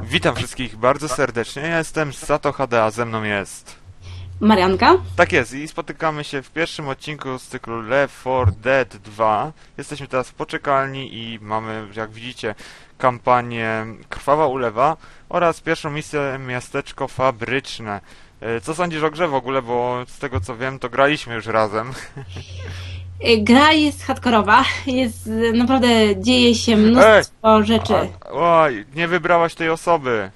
Witam wszystkich bardzo serdecznie. Ja jestem Sato HD, a ze mną jest. Marianka? Tak jest, i spotykamy się w pierwszym odcinku z cyklu Left 4 Dead 2. Jesteśmy teraz w poczekalni i mamy, jak widzicie, kampanię Krwawa Ulewa oraz pierwszą misję Miasteczko Fabryczne. E, Co sądzisz o grze w ogóle, bo z tego co wiem, to graliśmy już razem. Y, Gra jest hardkorowa, jest y, naprawdę dzieje się mnóstwo rzeczy. A, oj, nie wybrałaś tej osoby,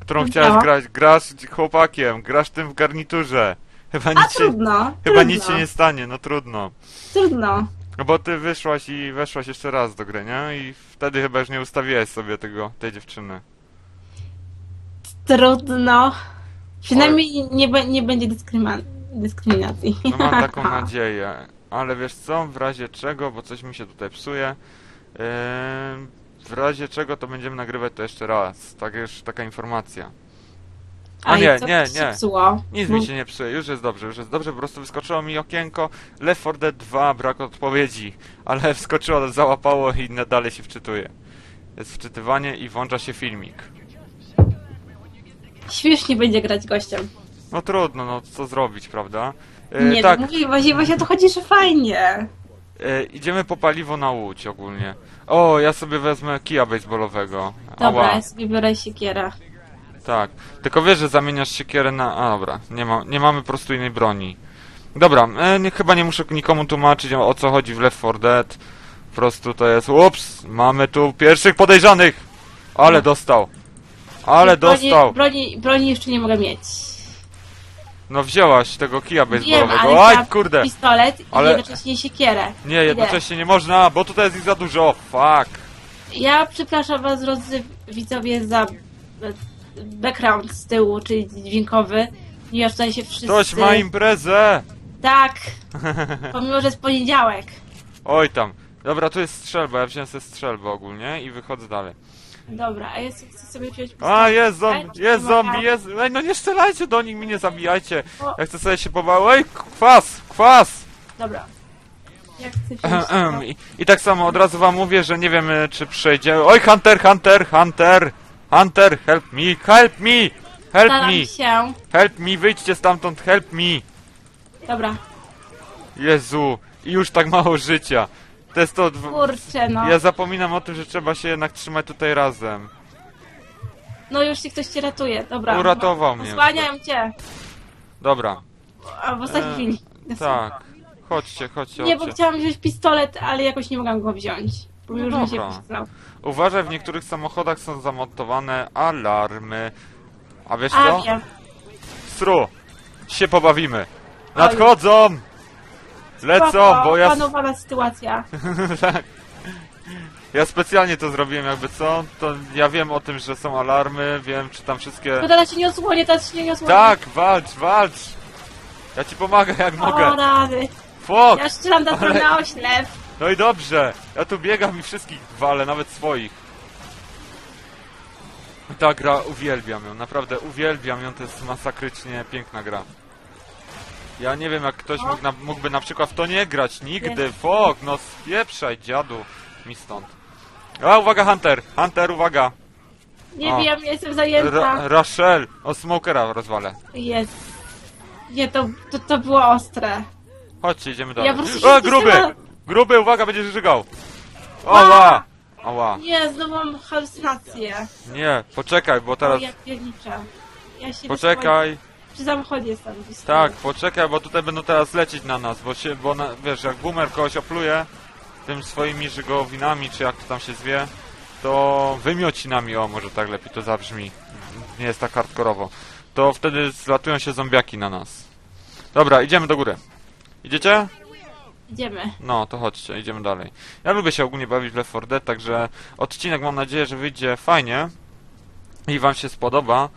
którą Wybrałam. chciałaś grać. Grasz chłopakiem, grasz tym w garniturze. Chyba A nic się, trudno, chyba trudno, nic się nie stanie, no trudno. trudno. No bo ty wyszłaś i weszłaś jeszcze raz do gry, nie? I wtedy chyba już nie ustawiłeś sobie tego, tej dziewczyny. Trudno. Przynajmniej nie, nie będzie dyskryma- dyskryminacji. No mam taką nadzieję. Ale wiesz co, w razie czego, bo coś mi się tutaj psuje, yy, w razie czego to będziemy nagrywać to jeszcze raz. Tak już taka informacja. A i nie, nie, nie. Psuło? Nic mi się nie psuje, już jest dobrze, już jest dobrze, po prostu wyskoczyło mi okienko Left 4 Dead 2, brak odpowiedzi, ale wskoczyło, załapało i dalej się wczytuje. Jest wczytywanie i włącza się filmik. Śmiesznie będzie grać gościem. No trudno, no co zrobić, prawda? E, Nie, tak, tak. mówię, właśnie, właśnie o to chodzi, że fajnie. e, idziemy po paliwo na łódź ogólnie. O, ja sobie wezmę kija baseballowego. Dobra, Ała, ja sobie biorę siekierę. tak. Tylko wiesz, że zamieniasz siekierę na... A dobra, nie, ma, nie mamy po prostu innej broni. Dobra, e, nie, chyba nie muszę nikomu tłumaczyć o, o co chodzi w Left 4 Dead. Po prostu to jest... Ups, mamy tu pierwszych podejrzanych! Ale dostał. Ale broni, dostał. Broni, broni jeszcze nie mogę mieć. No wzięłaś tego kija Wiem, baseballowego. ale Aj, kurde! pistolet i Ale- jednocześnie siekierę. Nie, jednocześnie nie można, bo tutaj jest ich za dużo. Fuck. Ja przepraszam was, drodzy widzowie, za e, background z tyłu, czyli dźwiękowy, ponieważ tutaj się wszyscy... Ktoś ma imprezę! Tak! Pomimo, że jest poniedziałek. Oj tam. Dobra, tu jest strzelba, ja wziąłem sobie strzelbę ogólnie i wychodzę dalej. Dobra, a ja chcę sobie wziąć A, jest zombie, jest zombie, jest... Ej, no nie strzelajcie do nich, mi nie zabijajcie. Ja chcę sobie się pobawić. Ej, kwas, kwas! Dobra. Ja chcę wziąć to. I, I tak samo od razu wam mówię, że nie wiem e, czy przejdzie. Oj, Hunter, Hunter, Hunter! Hunter, help me, help me! Help Staram me, się. help me, wyjdźcie stamtąd, help me! Dobra. Jezu, i już tak mało życia. To jest to... Kurczę, no. Ja zapominam o tym, że trzeba się jednak trzymać tutaj razem. No już ci ktoś cię ratuje. Dobra. Uratował mnie. Osłaniam cię. Dobra, A w ostatniej chwili. tak. Chodźcie, chodźcie, Nie, bo chodźcie. chciałam wziąć pistolet, ale jakoś nie mogłam go wziąć. Bo No już mi się dobra. Uważaj, w niektórych samochodach są zamontowane alarmy. A wiesz A co? wiem. Stru, się pobawimy. Nadchodzą! Lecą, Spoko, bo ja... Panowana sytuacja. tak. Ja specjalnie to zrobiłem, jakby co? To ja wiem o tym, że są alarmy, wiem, czy tam wszystkie... To teraz się nie osłonię, teraz się nie osłonię. Tak, walcz, walcz! Ja ci pomagam jak O mogę. rady. Fok! Ja strzelam do Ale- na oślep. No i dobrze, ja tu biegam i wszystkich walę, nawet swoich. Ta gra, uwielbiam ją, naprawdę uwielbiam ją, to jest masakrycznie piękna gra. Ja nie wiem, jak ktoś mógł na, mógłby na przykład w to nie grać, nigdy, fok, no spieprzaj, dziadu, mi stąd. A, uwaga, Hunter, Hunter, uwaga, Nie O. wiem, jestem zajęta. Ra Rachel, o smokera rozwalę. Jest. Nie, to, to, to było ostre. Chodźcie, idziemy dalej. po prostu się o, gruby, gruby, uwaga, będziesz żygał. Oła, oła. Nie, znowu mam halucynacje. Nie, poczekaj, bo teraz... O, jak pierniczę. Ja się Poczekaj. Przy samochodzie jestem. Tak, poczekaj, bo tutaj będą teraz lecieć na nas, bo się, bo na, wiesz, jak boomer kogoś opluje tym swoimi żygowinami, czy jak to tam się zwie, to wymiocinami, o, może tak lepiej to zabrzmi. Nie jest tak hardkorowo. To wtedy zlatują się zombiaki na nas. Dobra, idziemy do góry. Idziecie? Idziemy. No, to chodźcie, idziemy dalej. Ja lubię się ogólnie bawić w Left 4 Dead, także odcinek mam nadzieję, że wyjdzie fajnie i wam się spodoba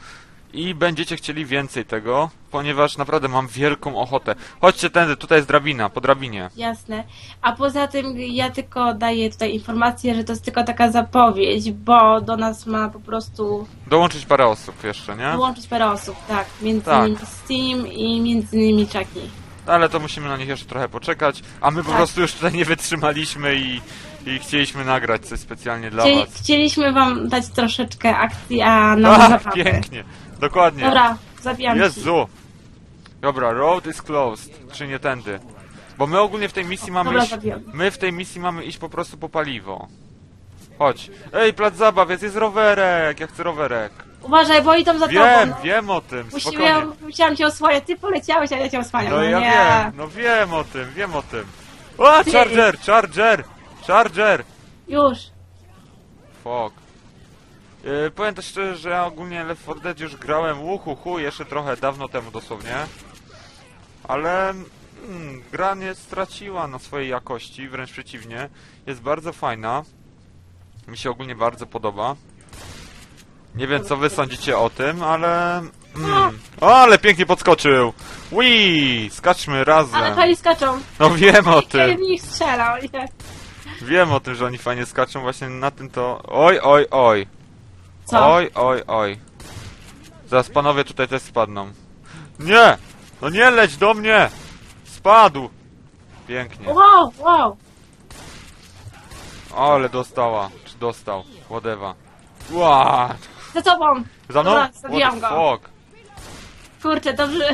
i będziecie chcieli więcej tego, ponieważ naprawdę mam wielką ochotę. Chodźcie tędy, tutaj jest drabina, po drabinie. Jasne. A poza tym ja tylko daję tutaj informację, że to jest tylko taka zapowiedź, bo do nas ma po prostu Dołączyć parę osób jeszcze, nie? dołączyć parę osób, tak. Między Tak. innymi Steam i między innymi Chucky. ale to musimy na nich jeszcze trochę poczekać, a my po Tak. prostu już tutaj nie wytrzymaliśmy i, i chcieliśmy nagrać coś specjalnie dla Chcieli, was. chcieliśmy wam dać troszeczkę akcji, a nam A, zabawy. pięknie, dokładnie. Dobra, zabijam. Jezu! Dobra, road is closed, czy nie tędy. Bo my ogólnie w tej misji mamy Dobra, iść, zabijam. my w tej misji mamy iść po prostu po paliwo. Chodź. Ej, plac zabaw, jest, jest rowerek, ja chcę rowerek. Uważaj, bo idą za Wiem, tobą. no. wiem o tym, spokojnie. Musimy, musiałam cię osłaniać, ty poleciałeś, a ja cię osłaniam. No No, ja nie. wiem, no wiem o tym, wiem o tym. O, Ty- Charger, Charger, Charger! Już. Fuck. Yy, powiem też szczerze, że ja ogólnie Left 4 Dead już grałem uhuhu jeszcze trochę dawno temu dosłownie. Ale mm, gra nie straciła na swojej jakości, wręcz przeciwnie. Jest bardzo fajna. Mi się ogólnie bardzo podoba. Nie wiem co wy sądzicie o tym, ale... Mm. O, ale pięknie podskoczył! Wii! Skaczmy razem! Ale fajnie skaczą. No wiem o Kiedy tym! w nich strzelał. nie? Wiem o tym, że oni fajnie skaczą, właśnie na tym to... Oj, oj, oj! Co? Oj, oj, oj. Zaraz panowie tutaj też spadną. Nie! No nie leć do mnie! Spadł! Pięknie. Wow, wow. Ale dostała. Czy dostał? Whatever. Ła! Za tobą. Za mną? Dobra, What zabijam the go. fuck? Kurczę, dobrze.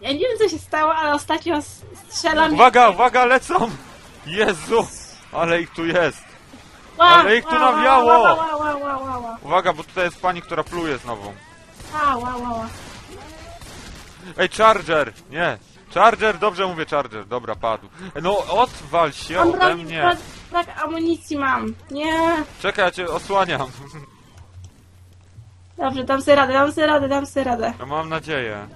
Ja nie wiem co się stało, ale ostatnio s- strzelam. Uwaga, uwaga, lecą! Jezu! Ale ich tu jest! Ła, ale ich tu ła, ła, nawiało. Ła, ła, ła, ła, ła, ła. Uwaga, bo tutaj jest pani, która pluje znowu. Ła, ła, ła, ła. Ej, Charger! Nie! Charger, dobrze mówię Charger. Dobra, padł. No, odwal się Mam ode broni, mnie! brak, brak amunicji mam. Nie. Czekaj, ja cię osłaniam. Dobrze, dam sobie radę, dam sobie radę, dam sobie radę. No mam nadzieję.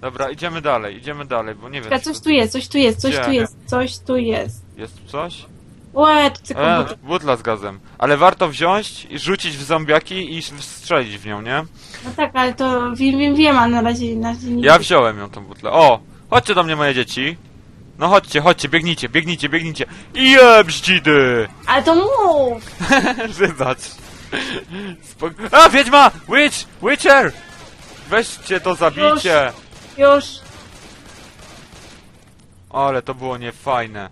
Dobra, idziemy dalej, idziemy dalej, bo nie wiem. Czekaj, czy coś to- tu jest, coś tu jest, coś Gdzie? tu jest, coś tu jest. Jest tu coś? Łe, to tylko E, butla z gazem. Ale warto wziąć i rzucić w zombiaki i strzelić w nią, nie? No tak, ale to wiem, wiem, wiem, a na razie, na razie nie Ja wziąłem ją tą butlę. O! Chodźcie do mnie, moje dzieci. No chodźcie, chodźcie, biegnijcie, biegnijcie, biegnijcie. I jebździdy! Ale to mów! Wybacz. Spok A, wiedźma! Witch! Witcher! Weźcie to, zabijcie! Już. Ale to było niefajne.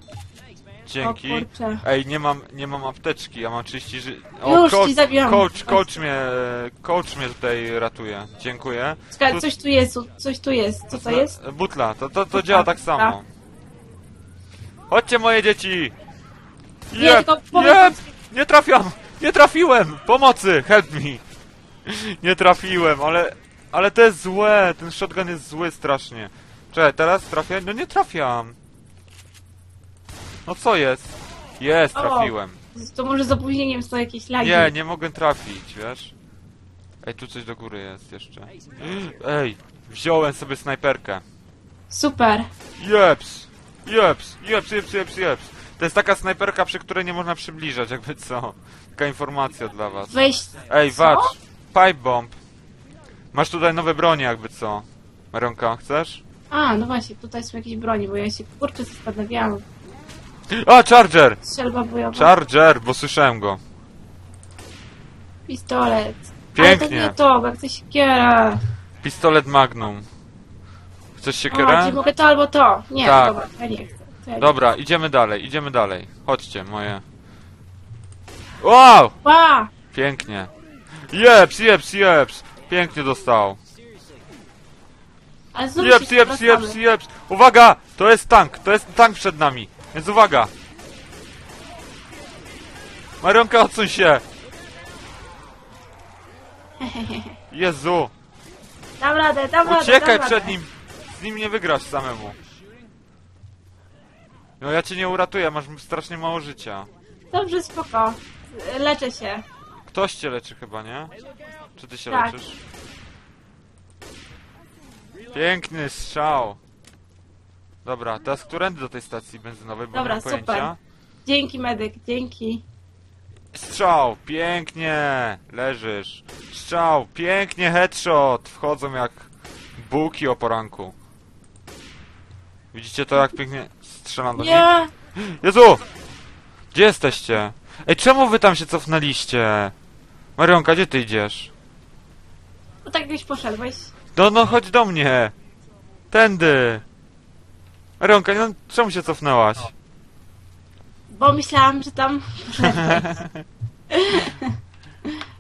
Dzięki. O kurczę. Ej, nie mam, nie mam apteczki, ja mam 30 ży... O, Już coach, ci zabiłam. coach, coach mnie, coach mnie tutaj ratuje. Dziękuję. Czekaj, Tu- coś tu jest, coś tu jest. Co to jest? Butla, to, to, to działa tak samo. Chodźcie moje dzieci! Nie, Jeb, tylko powiedz- jeb! Nie trafiam! Nie trafiłem! Pomocy! Help me! Nie trafiłem, ale... Ale to jest złe! Ten shotgun jest zły strasznie. Czekaj, teraz trafię? No nie trafiam! No co jest? Jest, O. trafiłem. To może z opóźnieniem są jakieś lagi. Nie, nie mogę trafić, wiesz? Ej, tu coś do góry jest jeszcze. Ej, wziąłem sobie snajperkę. Super. Jeps! Jeps! Jeps, jeps, jeps, jeps! To jest taka snajperka, przy której nie można przybliżać, jakby co. Taka informacja dla was. Weź. Ej, Co? wacz! Pipe bomb! Masz tutaj nowe bronie, jakby co. Maronka, chcesz? A, no właśnie, tutaj są jakieś broni, bo ja się kurczę zastanawiałam. A, Charger! Strzelba bojowa. Charger, bo słyszałem go. Pistolet. Ale to Pięknie. nie to, bo jak siekiera. Pistolet Magnum. Chcesz siekierę? czyli mogę to albo to. Nie, Tak. dobra, ja nie chcę. To ja nie Dobra, idziemy dalej, idziemy dalej. Chodźcie, moje. Wow! chcę. Ła! Pięknie. Jeps, jeps, jeps. Pięknie dostał. Ale Jeps, się jeps, zwracamy. jeps, jeps. Uwaga! To jest tank, to jest tank przed nami. Więc uwaga. Marionka, odsuń się. Jezu. Dam radę, dam radę, Uciekaj dam przed radę. nim. Z nim nie wygrasz samemu. No ja cię nie uratuję, masz strasznie mało życia. Dobrze, spoko. Leczę się. Ktoś cię leczy chyba, nie? Czy ty się Tak. leczysz? Piękny strzał. Dobra, teraz którędy do tej stacji benzynowej, bo Dobra, nie mam super. pojęcia. Dzięki, medyk, dzięki. Strzał, pięknie, leżysz. Strzał, pięknie, headshot. Wchodzą jak buki o poranku. Widzicie to, jak pięknie strzelam do nich? Nie! Jezu! Gdzie jesteście? Ej, czemu wy tam się cofnęliście? Marionka, gdzie ty idziesz? No tak gdzieś poszedłeś. No, no, chodź do mnie! Tędy! Marionka, no czemu się cofnęłaś? Bo myślałam, że tam...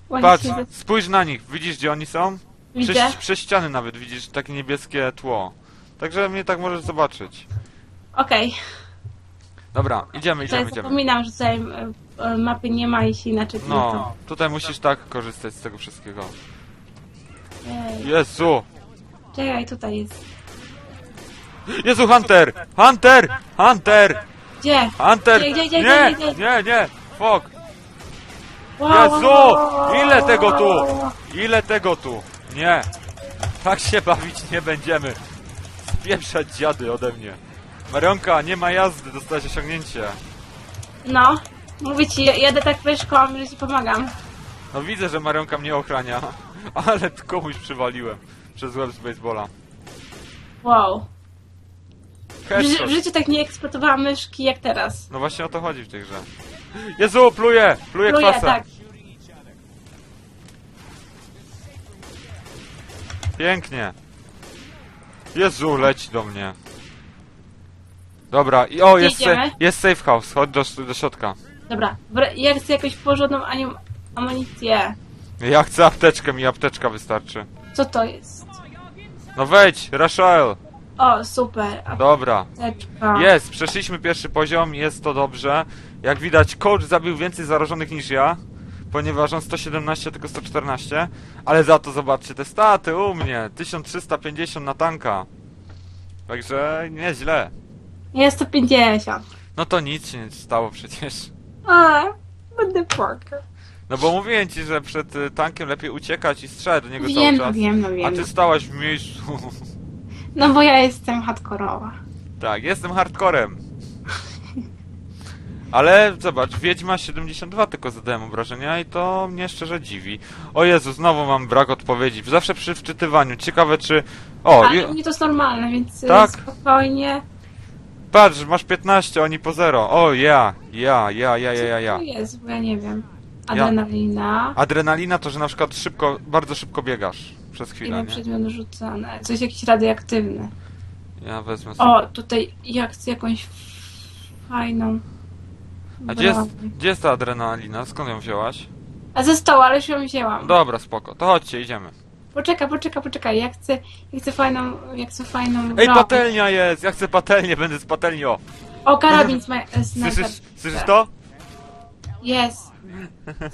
Właśnie Patrz, spójrz na nich, widzisz gdzie oni są? Widzę. Przez, przez ściany nawet widzisz takie niebieskie tło. Także mnie tak możesz zobaczyć. Okej. Dobra, idziemy, To idziemy, ja idziemy. zapominam, że tutaj e, e, mapy nie ma, jeśli inaczej to... No, tutaj musisz tak korzystać z tego wszystkiego. Ej, Jezu! czekaj, tutaj jest. Jezu, Hunter! Hunter! Hunter! Gdzie? Hunter! Gdzie, gdzie, gdzie, Nie! gdzie, gdzie? Nie, nie! Fuck! Wow, Jezu! wow, wow, wow, Ile wow, tego tu? wow, wow. Ile tego tu? Nie! Tak się bawić nie będziemy. Spieprzać dziady ode mnie. Marionka, nie ma jazdy, dostałeś osiągnięcie. No, mówię ci, jadę tak pyszką, że ci pomagam. No widzę, że Marionka mnie ochrania, ale komuś przywaliłem przez łeb z baseballa. Wow. W, ży- w życiu tak nie eksploatowałam myszki jak teraz. No właśnie o to chodzi w tej grze. Jezu, pluje! Pluje Pluję, kwasem. tak. Pięknie. Jezu, leci do mnie. Dobra, i o, Gdzie jest, idziemy? sa- jest safe house, chodź do, do środka. Dobra, wr- ja chcę jakąś porządną anim- amunicję. Ja chcę apteczkę, mi apteczka wystarczy. Co to jest? No wejdź, Rachel! O, super. Dobra. Jest, przeszliśmy pierwszy poziom, jest to dobrze. Jak widać, coach zabił więcej zarażonych niż ja, ponieważ on 117, tylko 114. Ale za to zobaczcie te staty u mnie, 1350 na tanka. Także nieźle. Jest 150. No to nic się nie stało przecież. A, będę płakał. No bo mówiłem ci, że przed y, tankiem lepiej uciekać i strzelać do niego Wiem, cały no czas. wiem, no A wiem. ty stałaś w miejscu. No bo ja jestem hardkorowa. tak, jestem hardcorem. Ale zobacz, Wiedźma 72 tylko zadałem obrażenia i to mnie szczerze dziwi. O Jezu, znowu mam brak odpowiedzi. Zawsze przy wczytywaniu. Ciekawe czy... O, Ale i... u mnie to jest normalne, więc y, Tak? spokojnie. patrz, masz 15, oni po 0. O, ja, ja, ja, ja, ja, ja, ja. Co to jest, bo ja nie wiem. Adrenalina. Adrenalina to, że na przykład szybko, bardzo szybko biegasz przez chwilę, Ile przedmiot rzucane. Coś jakiś radioaktywny. Ja wezmę sobie. O, tutaj ja chcę jakąś fajną. A gdzie jest, gdzie jest ta adrenalina? Skąd ją wzięłaś? A ze stołu, ale już ją wzięłam. Dobra, spoko. To chodźcie, idziemy. Poczekaj, poczekaj, poczekaj. Ja chcę, ja chcę fajną, ja chcę fajną Ej, broń. patelnia jest! Ja chcę patelnię, będę z patelni, o! Karabin snajper. Słyszysz, słyszysz to? Jest.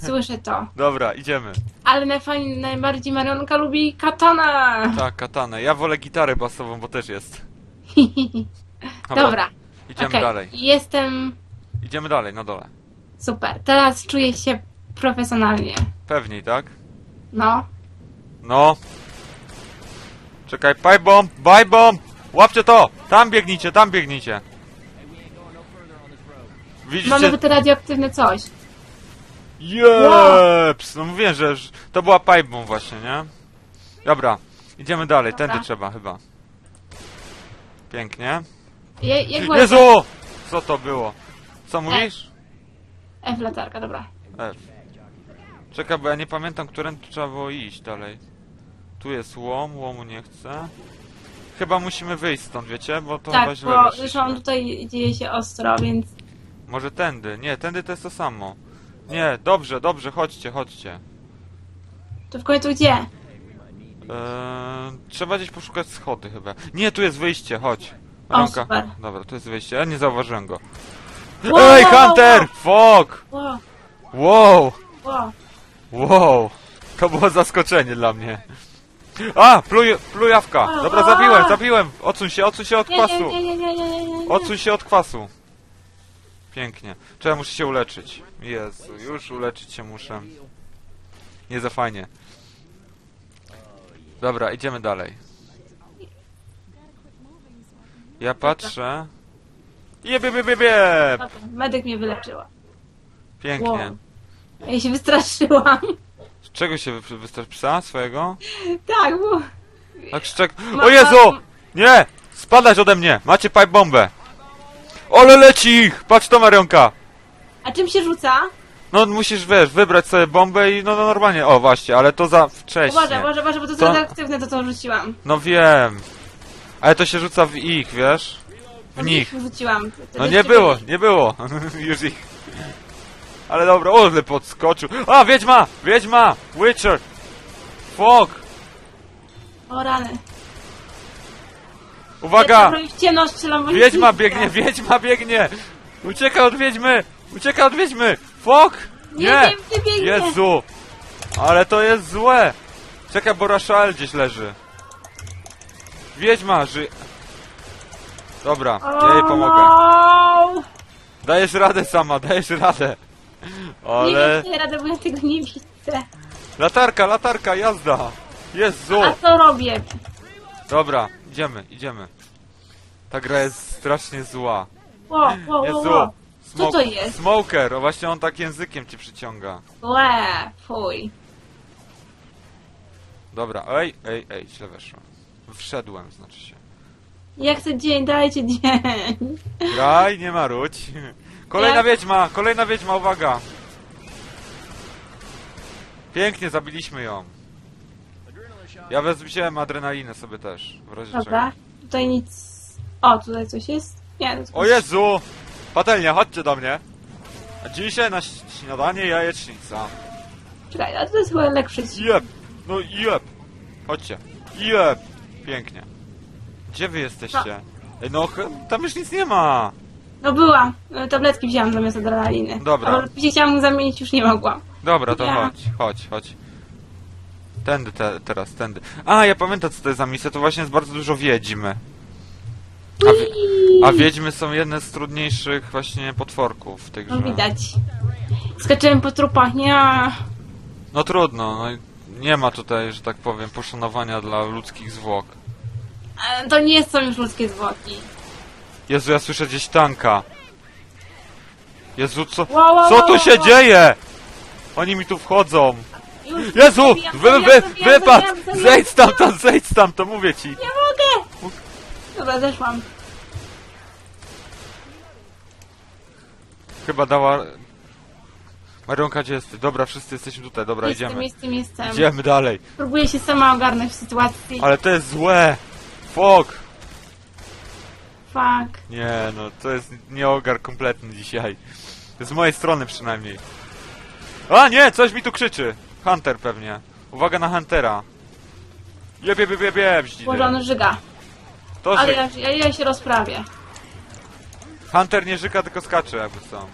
Słyszę to. Dobra, idziemy. Ale najfajniej, najbardziej Marionka lubi katana. Tak, katanę. Ja wolę gitarę basową, bo też jest. Dobra. Idziemy okej. dalej. Jestem Idziemy dalej, na dole. super. Teraz czuję się profesjonalnie. Pewniej, tak? No. No. Czekaj, pipe bomb, pipe bomb! Łapcie to! Tam biegnijcie, tam biegnijcie. Mam Widzicie? nawet radioaktywne coś. Jeps! No mówiłem, że że to była pipe bomb właśnie, nie? Dobra, idziemy dalej, Dobra. tędy trzeba chyba. Pięknie. Je, jak Jezu! Co to było? Co mówisz? F latarka, dobra. F. Czekaj, bo ja nie pamiętam, którędy tu trzeba było iść dalej. Tu jest łom, łomu nie chcę. Chyba musimy wyjść stąd, wiecie? Bo to chyba tak, źle bo zresztą tutaj dzieje się ostro, więc Może tędy. Nie, tędy to jest to samo. Nie, dobrze, dobrze, chodźcie, chodźcie. to w końcu gdzie? Eee, trzeba gdzieś poszukać schody chyba. Nie, tu jest wyjście, chodź. O, Rąka. super. Dobra, tu jest wyjście. Ja nie zauważyłem go. Wow, Ej, wow, wow, Hunter! Fuck! Wow, Wow! wow. Wow! To było zaskoczenie dla mnie. A! Pluj, plujawka! Dobra, zabiłem, zabiłem! Odsuń się, odsuń się od Nie, kwasu! nie, nie, nie, nie, nie, nie, nie. Odsuń się od kwasu! Pięknie. Trzeba, muszę się uleczyć. Jezu, już uleczyć się muszę. Nie za fajnie. Dobra, idziemy dalej. Ja patrzę. Jeb, jeb, jeb, jeb, Medyk mnie wyleczyła. Pięknie. Wow. Ja się wystraszyłam. Z czego się wy- wystrasz psa swojego? Tak, bo... Tak szczek... O Jezu! Nie! Spadać ode mnie! Macie pipe bombę! Ole leci ich! Patrz to Marionka! A czym się rzuca? No musisz, wiesz, wybrać sobie bombę i no, no normalnie. O właśnie, ale to za wcześnie. Uważaj, uważaj, uważaj, bo to jest To- radioaktywne, to co rzuciłam. No wiem. Ale to się rzuca w ich, wiesz? W nich. Wrzuciłam. No nie było, nie było. Już ich. Ale dobra, o, ale podskoczył. A, wiedźma! Wiedźma! Witcher! Fog! O rany. Uwaga! Ja w ciemność strzelam w Wiedźma biegnie, wiedźma biegnie! Ucieka od wiedźmy! Ucieka od wiedźmy! Fog! Nie, Nie! wiem, gdzie biegnie. Jezu! Ale to jest złe! Czekaj, bo Rashael gdzieś leży. Wiedźma, ży... Dobra, ja jej pomogę. no. Dajesz radę sama, dajesz radę. Nie Ale... wiem, czy radę, bo ja tego nie widzę. Latarka, latarka, jazda! Jezu! A co robię? Dobra, idziemy, idziemy. Ta gra jest strasznie zła. Ło, ło, ło, Jezu! ło. Co Smo- to jest? Smoker, o właśnie on tak językiem ci przyciąga. Łe, fuj. Dobra, ej, ej, ej, źle weszłem. Wszedłem, znaczy się. Ja chcę dzień, dajcie dzień. Graj, nie marudź. Kolejna Jak? wiedźma, kolejna wiedźma, uwaga. Pięknie, zabiliśmy ją. Ja wez- wziąłem adrenalinę sobie też, w razie czego. Dobra, tutaj nic... O, tutaj coś jest? Nie, to O Jezu! Patelnia, chodźcie do mnie. A dzisiaj na ś- śniadanie jajecznica. Czekaj, a to jest chyba lek przeciw. Jeb! No jeb! Chodźcie. Jeb! Pięknie. Gdzie wy jesteście? Ej, no, ch- tam już nic nie ma. No byłam. No, Tabletki wzięłam zamiast adrenaliny. Dobra. Ale chciałam zamienić, już nie mogłam. Dobra, to Ja. chodź, chodź, chodź. Tędy te, teraz, tędy. A, ja pamiętam co to jest za misja, to właśnie jest bardzo dużo wiedźm. A, wie, a wiedźmy są jedne z trudniejszych właśnie potworków w grze. No widać. Skaczyłem po trupach, nie. No trudno, no i nie ma tutaj, że tak powiem, poszanowania dla ludzkich zwłok. E, To nie są już ludzkie zwłoki. Jezu, ja słyszę gdzieś tanka. Jezu, co, co tu się dzieje? Oni mi tu wchodzą. Jezu! Wy, wy, wypad! Zejdź stamtąd, zejdź stamtąd, mówię ci. Nie mogę! Dobra, zeszłam. Chyba dała... Marionka, gdzie jesteś? Dobra, wszyscy jesteśmy tutaj, dobra, Jestem, idziemy. jestem, jestem. Idziemy dalej. Próbuję się sama ogarnąć w sytuacji. Ale to jest złe. Fok. Fuck. Nie, no to jest nieogar kompletny dzisiaj. Z mojej strony przynajmniej. A nie, coś mi tu krzyczy. Hunter pewnie. Uwaga na Huntera. Jeb, jeb, jeb, jeb, Boże, on żyga. To Ale ja, ja, ja się rozprawię. Hunter nie żyka, tylko skacze jakby są.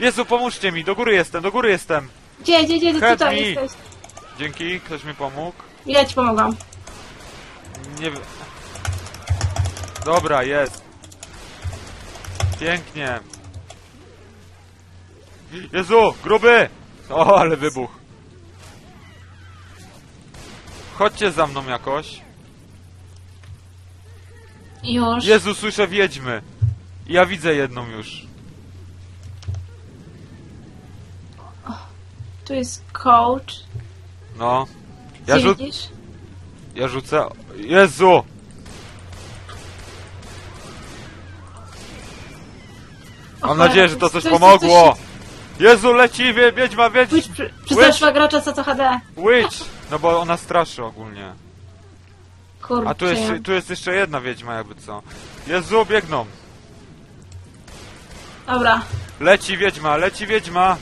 Jezu, pomóżcie mi, do góry jestem, do góry jestem. Gdzie, gdzie, gdzie, Help tutaj me. jesteś? Dzięki, ktoś mi pomógł. Ja ci pomogłam. Nie wiem. Dobra, jest. Pięknie. Jezu, gruby! O, ale wybuch. Chodźcie za mną jakoś. Już. Jezu, słyszę wiedźmy. Ja widzę jedną już. Tu jest coach. No. Ja, Gdzie rzu widzisz? ja rzucę... Jezu! O Mam cholera, nadzieję, że to coś pomogło. Jezu, leci wie, wiedźma, wiedź... Pójdź, przy, gracza co to HD. Witch! No bo ona straszy ogólnie. Kurczę. A tu jest, tu jest jeszcze jedna wiedźma jakby co. Jezu, biegną. Dobra. Leci wiedźma, leci wiedźma.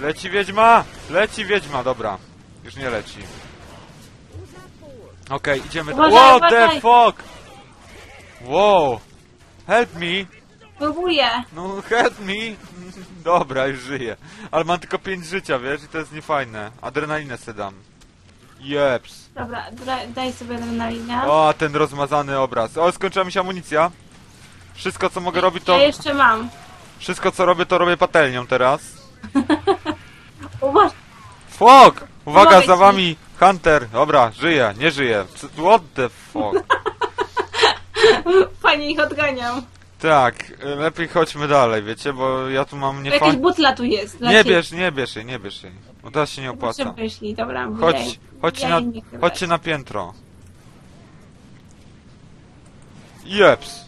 Leci wiedźma, leci wiedźma, dobra. Już nie leci. Okej, idziemy. Uważaj, What the uważaj. fuck? Wow. Help me. Próbuję. No help me. Dobra, już żyję. Ale mam tylko 5 życia, wiesz, i to jest niefajne. Adrenalinę se dam. Jeps. Dobra, daj, daj sobie adrenalinę. O, ten rozmazany obraz. O, skończyła mi się amunicja. Wszystko co mogę robić to... Ja jeszcze mam. Wszystko co robię to robię patelnią teraz. Uważ. Fuck! Uwaga, Pomogę za ci. wami Hunter. Dobra, żyje, nie żyje. Co- What the fuck? Fajnie ich odganiam. Tak, lepiej chodźmy dalej, wiecie, bo ja tu mam nie Jakaś butla tu jest. Nie ciebie. bierz, nie bierz jej, nie bierz jej. Bo teraz się nie opłaca. Dobra. Chodź, chodźcie ja na, jej nie chcę chodźcie brać. na piętro. Jeps.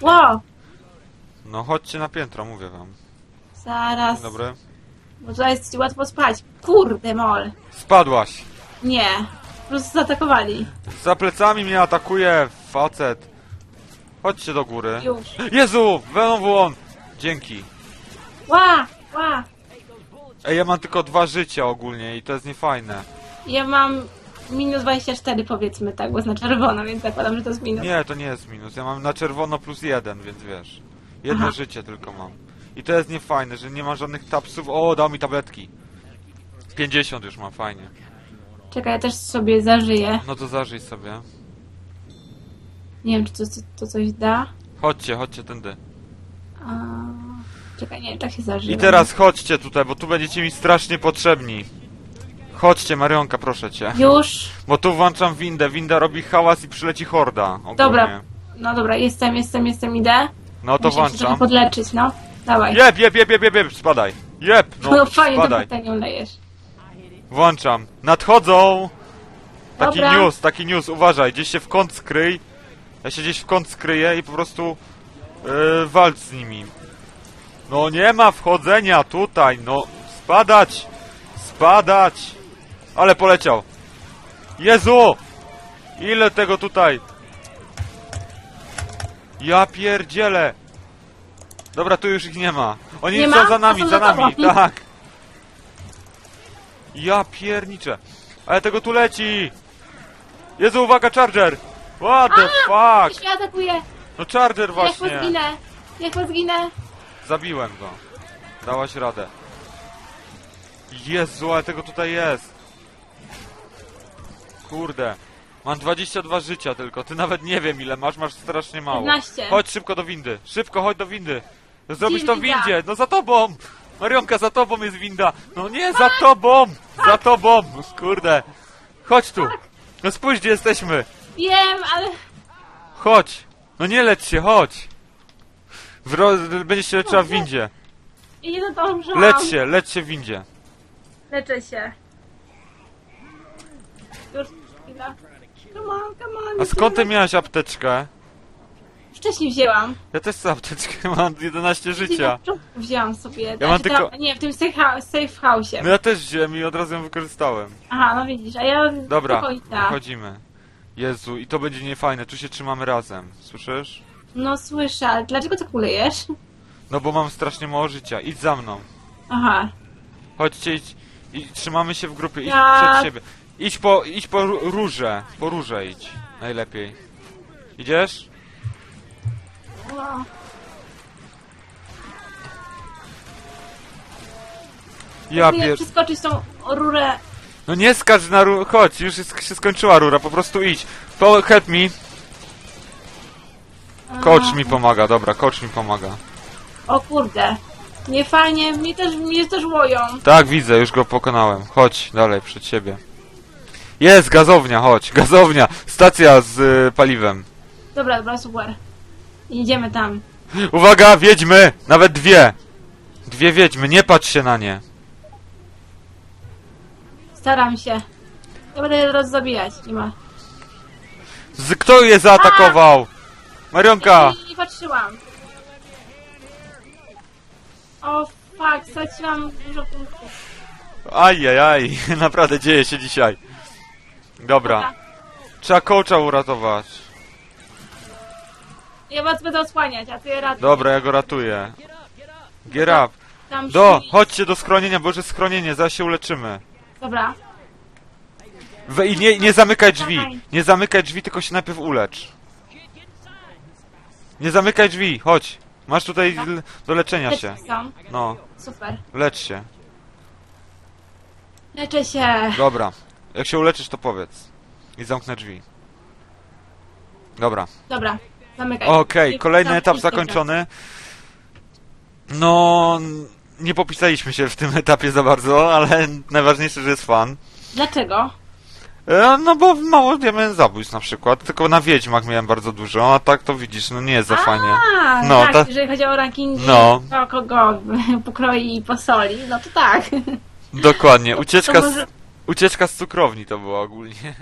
Wow, No chodźcie na piętro, mówię wam. zaraz. Dzień dobry. Bo tutaj jest łatwo spać. Kurde mol. Spadłaś. Nie. Po prostu zaatakowali. Za plecami mnie atakuje facet. Chodźcie do góry. Już. Jezu! On! Dzięki. Ła! Ła! Ej, ja mam tylko dwa życia ogólnie i to jest niefajne. Ja mam minus 24 powiedzmy tak, bo jest na czerwono, więc zakładam, że to jest minus. Nie, to nie jest minus. Ja mam na czerwono plus jeden, więc wiesz. Jedno Aha. życie tylko mam. I to jest niefajne, że nie ma żadnych tapsów. O, dał mi tabletki. 50 już mam, fajnie. Czekaj, ja też sobie zażyję. No to zażyj sobie. Nie wiem, czy to, to, to coś da. Chodźcie, chodźcie tędy. A... Czekaj, nie wiem, tak się zażyję. I teraz chodźcie tutaj, bo tu będziecie mi strasznie potrzebni. Chodźcie, Marionka, proszę cię. Już. Bo tu włączam windę, winda robi hałas i przyleci horda. Ogólnie. Dobra. No dobra, jestem, jestem, jestem, idę. No to Muszę się trochę włączam. podleczyć, no. Dawaj. Jeb, jeb, jeb, jeb, jeb, jeb, spadaj. Jeb, No, no, fajnie, to spadaj. pytanią lejesz. Włączam. Nadchodzą! Taki Dobra. news, taki news, uważaj, gdzieś się w kąt skryj. Ja się gdzieś w kąt skryję i po prostu yy, walcz z nimi. No nie ma wchodzenia tutaj, no spadać! Spadać! Ale poleciał. Jezu! Ile tego tutaj? Ja pierdzielę! Dobra, tu już ich nie ma. Oni Nie są ma? za nami, są za nami, tobą. tak. Ja pierniczę. Ale tego tu leci! Jezu, uwaga, Charger! What the fuck? Już mnie atakuje. No Charger Niech właśnie. zginę. Niech zginę. Zabiłem go. Dałaś radę. Jezu, ale tego tutaj jest. Kurde. Mam 22 życia tylko. Ty nawet nie wiem ile masz, masz strasznie mało. 15. Chodź szybko do windy. Szybko, chodź do windy. Zrobisz to w winda? windzie. No za tobą. Marionka, za tobą jest winda. No nie, za tobą. Za tobą. Kurde. Chodź tu. No spójrz, gdzie jesteśmy. Wiem, ale... Chodź. No nie leć się, chodź. Wro... Będziesz się leczyła w windzie. I nie nadążam. Lecz się, lecz się w windzie. Leczę się. Już chwila. Come on, come on. A skąd ty miałaś apteczkę? Wcześniej wzięłam. Ja też chcę apteczkę, mam 11 życia. Wzięłam sobie. Ja Znaczy, mam tylko- tam, nie, w tym safe, hou- safe house'ie. No ja też wziąłem i od razu ją wykorzystałem. Aha, no widzisz, a ja Dobra, do końca. wychodzimy. Jezu, i to będzie niefajne, tu się trzymamy razem. Słyszysz? No słyszę, ale dlaczego tak ulejesz? No bo mam strasznie mało życia. Idź za mną. Aha. Chodźcie, idź. I trzymamy się w grupie, idź Ja- przed siebie. Idź po, idź po ró- róże. Po róże idź. Najlepiej. Idziesz? No. Ja Powinien pier... przeskoczyć tą rurę. No nie skacz na rurę. Chodź, już jest, się skończyła rura, po prostu idź. To help me. Coach mi pomaga, dobra, coach mi pomaga. O kurde. Nie fajnie, mnie też, mnie też łoją. Tak, widzę, już go pokonałem. Chodź dalej, przed siebie. Jest, gazownia, chodź, gazownia. Stacja z y, paliwem. Dobra, dobra, super. Idziemy tam. Uwaga, wiedźmy! Nawet dwie! Dwie wiedźmy, nie patrz się na nie. Staram się. Ja będę je teraz zabijać, nie ma. Z, kto je zaatakował? Marionka! Nie, nie patrzyłam. O fuck, straciłam dużo punktów. Ajajaj, naprawdę dzieje się dzisiaj. Dobra, trzeba coacha uratować. Ja was będę osłaniać, a ty je ratuj. Dobra, ja go ratuję. Get up. Tam Do, chodźcie do schronienia, bo już jest schronienie, zaraz się uleczymy. Dobra. We, I nie, nie zamykaj drzwi. Nie zamykaj drzwi, tylko się najpierw ulecz. Nie zamykaj drzwi, chodź. Masz tutaj l- do leczenia się. No, Super. lecz się. Leczę się. Dobra. Jak się uleczysz, to powiedz. I zamknę drzwi. Dobra. Dobra, zamykaj. Okej, kolejny etap zakończony. No, nie popisaliśmy się w tym etapie za bardzo, ale najważniejsze, że jest fan. Dlaczego? E, No bo mało wiemy zabójstw na przykład, tylko na Wiedźmach miałem bardzo dużo, a tak to widzisz, no nie jest za fajnie. A, No, tak, ta- jeżeli chodzi o rankingi, No. to kogo pokroi i posoli, no to tak. Dokładnie, ucieczka To może- z, ucieczka z cukrowni to była ogólnie.